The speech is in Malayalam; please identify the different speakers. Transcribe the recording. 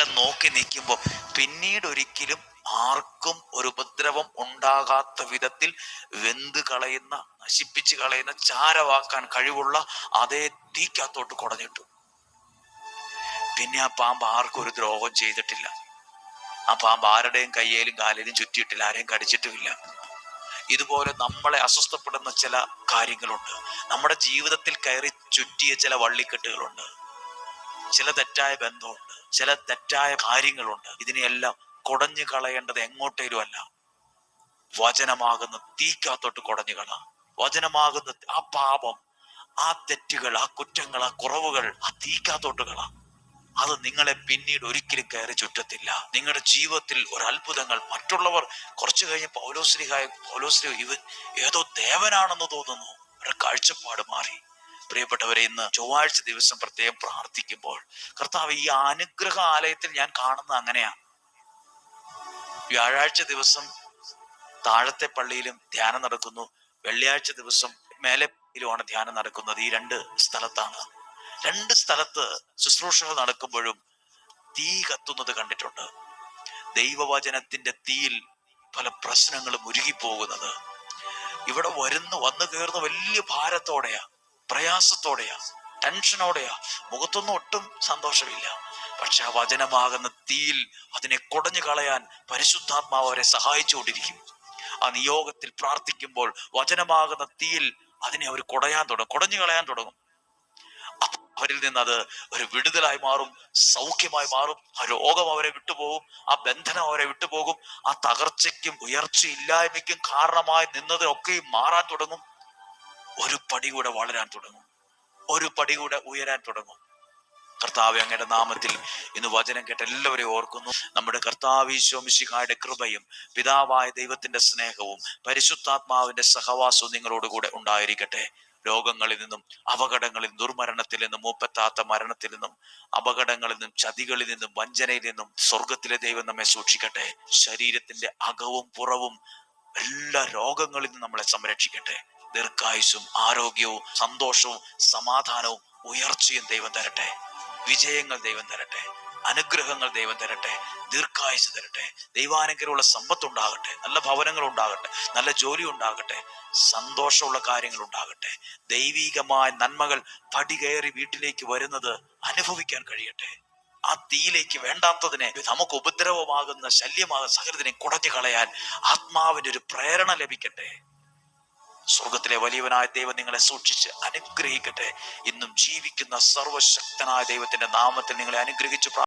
Speaker 1: ഇതെല്ലാം നോക്കി നിൽക്കുമ്പോൾ പിന്നീട് ഒരിക്കലും ആർക്കും ഒരു ഉപദ്രവം ഉണ്ടാകാത്ത വിധത്തിൽ വെന്ത് കളയുന്ന നശിപ്പിച്ച് കളയുന്ന ചാരവാക്കാൻ കഴിവുള്ള അതേ തീക്കകത്തോട്ട് കുടഞ്ഞിട്ടു. പിന്നെ ആ പാമ്പ് ആർക്കും ഒരു ദ്രോഹം ചെയ്തിട്ടില്ല. ആ പാമ്പ് ആരുടെയും കയ്യേലും കാലിലും ചുറ്റിയിട്ടില്ല ആരെയും കടിച്ചിട്ടുമില്ല. ഇതുപോലെ നമ്മളെ അസ്വസ്ഥപ്പെടുന്ന ചില കാര്യങ്ങളുണ്ട്. നമ്മുടെ ജീവിതത്തിൽ കയറി ചുറ്റിയ ചില വള്ളിക്കെട്ടുകളുണ്ട്. ചില തെറ്റായ ബന്ധമുണ്ട്. ചില തെറ്റായ കാര്യങ്ങളുണ്ട്. ഇതിനെയെല്ലാം കുടഞ്ഞു കളയേണ്ടത് എങ്ങോട്ടേലും അല്ല വചനമാകുന്ന തീക്കാത്തോട്ട് കുടഞ്ഞു കള. വചനമാകുന്ന ആ പാപം ആ തെറ്റുകൾ ആ കുറ്റങ്ങൾ ആ കുറവുകൾ ആ തീക്കാത്തോട്ട് കള. അത് നിങ്ങളെ പിന്നീട് ഒരിക്കലും കയറി ചുറ്റത്തില്ല. നിങ്ങളുടെ ജീവിതത്തിൽ ഒരു അത്ഭുതങ്ങൾ മറ്റുള്ളവർ കുറച്ചു കഴിഞ്ഞ പൗലോശ്രീഹായ പൗലോശ്രീ ഇവൻ ഏതോ ദേവനാണെന്ന് തോന്നുന്നു. അവരുടെ കാഴ്ചപ്പാട് മാറി. പ്രിയപ്പെട്ടവരെ ഇന്ന് ചൊവ്വാഴ്ച ദിവസം പ്രത്യേകം പ്രാർത്ഥിക്കുമ്പോൾ കർത്താവ് ഈ അനുഗ്രഹ ആലയത്തിൽ ഞാൻ കാണുന്നത് അങ്ങനെയാ. വ്യാഴാഴ്ച ദിവസം താഴത്തെ പള്ളിയിലും ധ്യാനം നടക്കുന്നു. വെള്ളിയാഴ്ച ദിവസം മേലെ പള്ളിയിലുമാണ് ധ്യാനം നടക്കുന്നത്. ഈ രണ്ട് സ്ഥലത്താണ്. രണ്ട് സ്ഥലത്ത് ശുശ്രൂഷകൾ നടക്കുമ്പോഴും തീ കത്തുന്നത് കണ്ടിട്ടുണ്ട്. ദൈവവചനത്തിന്റെ തീയിൽ പല പ്രശ്നങ്ങളും ഉരുകിപ്പോകുന്നത്. ഇവിടെ വരുന്നു വന്നു കയറുന്ന വലിയ ഭാരത്തോടെയാ. പ്രയാസത്തോടെയാ ടെൻഷനോടെയാ മുഖത്തൊന്നും ഒട്ടും സന്തോഷമില്ല. പക്ഷെ ആ വചനമാകുന്ന തീയിൽ അതിനെ കുടഞ്ഞു കളയാൻ പരിശുദ്ധാത്മാവ് അവരെ സഹായിച്ചുകൊണ്ടിരിക്കും. ആ നിയോഗത്തിൽ പ്രാർത്ഥിക്കുമ്പോൾ വചനമാകുന്ന തീയിൽ അതിനെ അവർ കുടയാൻ തുടങ്ങും കുടഞ്ഞു കളയാൻ തുടങ്ങും. അവരിൽ നിന്ന് അത് ഒരു വിടുതലായി മാറും സൗഖ്യമായി മാറും. ആ രോഗം അവരെ വിട്ടുപോകും ആ ബന്ധനം അവരെ വിട്ടുപോകും. ആ തകർച്ചയ്ക്കും ഉയർച്ചയില്ലായ്മയ്ക്കും കാരണമായി നിന്നതിനൊക്കെയും മാറാൻ തുടങ്ങും. ഒരു പടി കൂടെ വളരാൻ തുടങ്ങും. ഒരു പടി കൂടെ ഉയരാൻ തുടങ്ങും. കർത്താവ് അങ്ങയുടെ നാമത്തിൽ ഇന്ന് വചനം കേട്ട എല്ലാവരെയും ഓർക്കുന്നു. നമ്മുടെ കർത്താവ് ഈശോമിശിഖായുടെ കൃപയും പിതാവായ ദൈവത്തിന്റെ സ്നേഹവും പരിശുദ്ധാത്മാവിന്റെ സഹവാസവും നിങ്ങളോടുകൂടെ ഉണ്ടായിരിക്കട്ടെ. രോഗങ്ങളിൽ നിന്നും അപകടങ്ങളിൽ ദുർമരണത്തിൽ നിന്നും മൂപ്പത്താത്ത മരണത്തിൽ നിന്നും അപകടങ്ങളിൽ നിന്നും ചതികളിൽ നിന്നും വഞ്ചനയിൽ നിന്നും സ്വർഗത്തിലെ ദൈവം നമ്മെ സൂക്ഷിക്കട്ടെ. ശരീരത്തിന്റെ അകവും പുറവും എല്ലാ രോഗങ്ങളിൽ നിന്നും നമ്മളെ സംരക്ഷിക്കട്ടെ. ദീർഘായുസും ആരോഗ്യവും സന്തോഷവും സമാധാനവും ഉയർച്ചയും ദൈവം തരട്ടെ. വിജയങ്ങൾ ദൈവം തരട്ടെ. അനുഗ്രഹങ്ങൾ ദൈവം തരട്ടെ. ദീർഘായുസ് തരട്ടെ. ദൈവാനുഗ്രഹമുള്ള സമ്പത്ത് ഉണ്ടാകട്ടെ നല്ല ഭവനങ്ങൾ ഉണ്ടാകട്ടെ നല്ല ജോലി ഉണ്ടാകട്ടെ സന്തോഷമുള്ള കാര്യങ്ങൾ ഉണ്ടാകട്ടെ ദൈവീകമായ നന്മകൾ പടി കയറി വീട്ടിലേക്ക് വരുന്നത് അനുഭവിക്കാൻ കഴിയട്ടെ. ആ തീയിലേക്ക് വേണ്ടാത്തതിനെ നമുക്ക് ഉപദ്രവമാകുന്ന ശല്യമാകുന്ന സഹൃദിനെ കുടഞ്ഞു കളയാൻ ആത്മാവിന്റെ ഒരു പ്രേരണ ലഭിക്കട്ടെ. സ്വർഗത്തിലെ വലിയവനായ ദൈവം നിങ്ങളെ സൂക്ഷിച്ച് അനുഗ്രഹിക്കട്ടെ. ഇന്നും ജീവിക്കുന്ന സർവശക്തനായ ദൈവത്തിന്റെ നാമത്തിൽ നിങ്ങളെ അനുഗ്രഹിച്ചു